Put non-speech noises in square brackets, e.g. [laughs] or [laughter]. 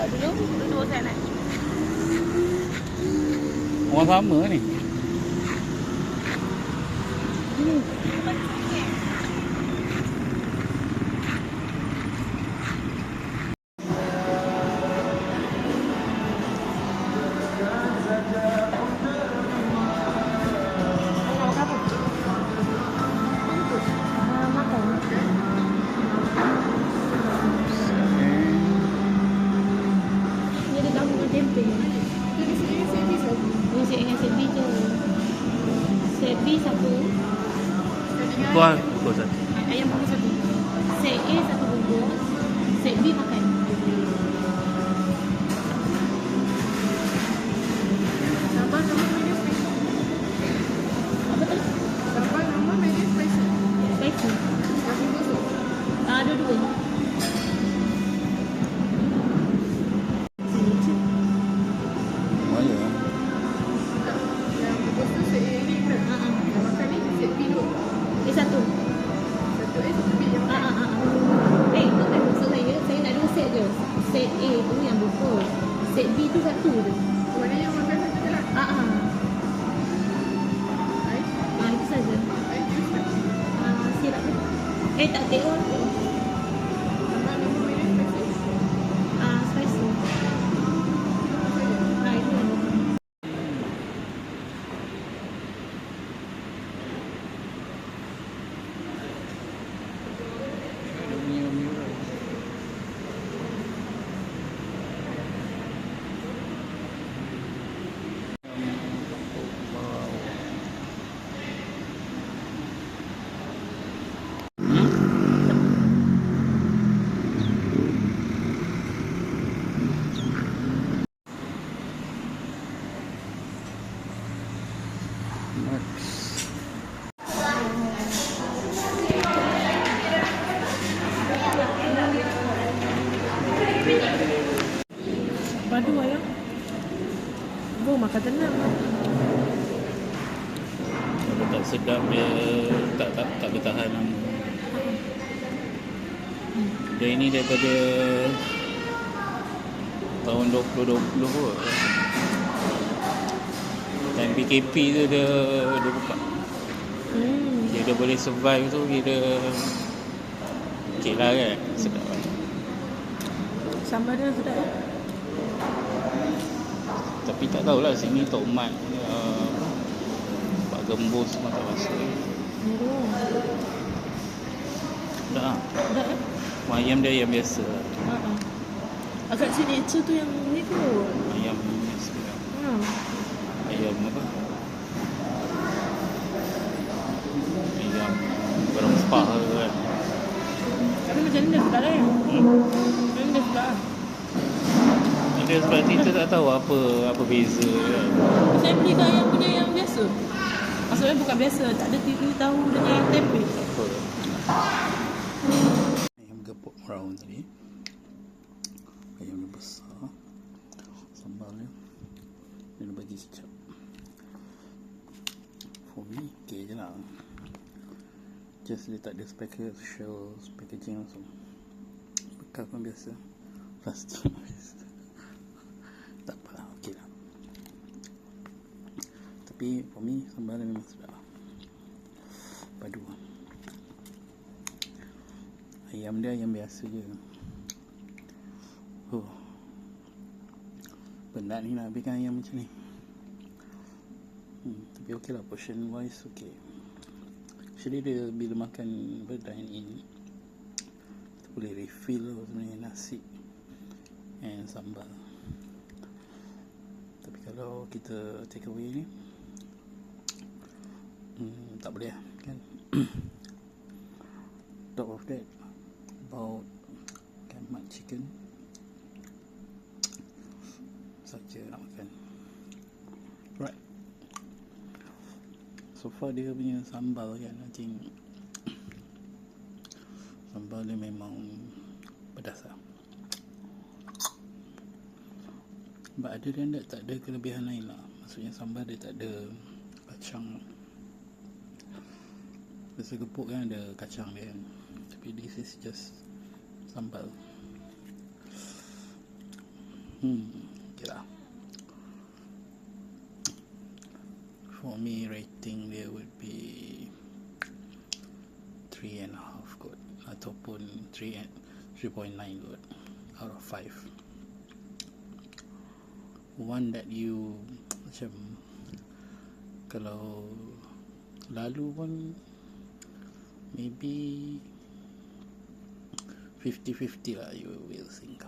Buat dulu. Duduk saya nak. Orang sama ni. Dia Set B satu. Kuah pukul satu. Ayam bungkus satu. Set A satu bungkus. Set B makan. Yang Ah, ah, ah. Eh, itu maksud saya. Saya nak dua set je. Set A tu yang bungkus. Set B tu satu je. Maknanya yang makan satu je lah. Ais, itu saja. ais juice tak? Sirap tu. Eh, tak teh Padu ayam. Bu makan tenang. Kalau tak sedap dia tak tak tak bertahan lama. Dia ini daripada tahun 2020 kot. Time PKP tu dia dia buka. Hmm. Dia dah boleh survive tu kira okey lah kan. Sedap kan. Sambal dia sedap eh? Tapi tak tahulah sini Tok Mat uh, Pak Gembus rasa. Oh. Tak ah. Sedap eh? Ayam dia ayam biasa. Ha ah. Agak signature tu yang ni kot. Ayam biasa. Ha. Ayam apa? Ayam berempah ke kan. Tapi macam ni dah sedap eh? Hmm. Macam ni dah lah. Dia sebab kita tak tahu apa apa beza kan. Saya beli kat yang punya yang biasa. Maksudnya bukan biasa, tak ada tiga tahu dengan tempe. Tak apa. Ayam gepuk brown tadi. Ayam dia besar. Sambal dia. Dia nak bagi kecap. For me, okay je lah. Just dia tak ada special packaging langsung. Bekas pun biasa. Plastik biasa. [laughs] Tak apa lah, lah. Tapi for me, sambal dia memang sedap lah. Padu. Ayam dia ayam biasa je. Oh. Penat ni nak habiskan ayam macam ni. Hmm, tapi okey lah portion wise okey. Actually dia bila makan apa, dine in kita boleh refill lah sebenarnya nasi and sambal. Tapi kalau kita take away ni hmm, tak boleh lah kan. [coughs] Top of that about kamat chicken saja nak makan so far dia punya sambal kan I think sambal dia memang pedas lah. But ada that tak ada kelebihan lain lah. Maksudnya sambal dia tak ada kacang. Biasa gepuk kan ada kacang dia kan. Tapi this is just sambal. Hmm, okay lah. For me, rating dia would be three and a half kot ataupun three and three point nine kot out of five. One that you macam kalau lalu pun maybe 50-50 lah you will think